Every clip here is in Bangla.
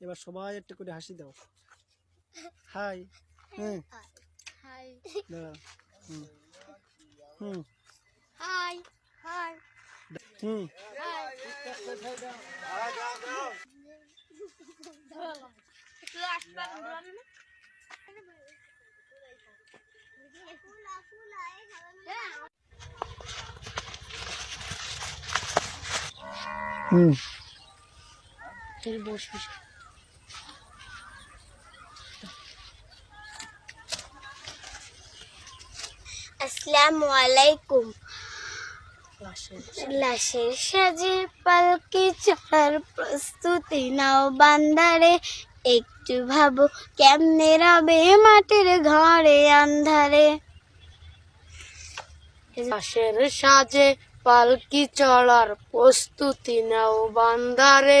এবার সবাই একটা করে হাসি দাও। হাই হ্যাঁ। হাই। দাঁড়াও হুম। হুম। High high. হুম। হুম। বসবি আসসালামু আলাইকুম। লাশের সাজে পালকি চড়ার প্রস্তুতি নাও বান্দারে। একটু ভাবো কেমনে রবে মাটির ঘরে আন্ধারে। লাশের সাজে পালকি চড়ার প্রস্তুতি নাও বান্দারে।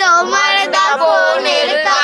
তোমার দাপনের তা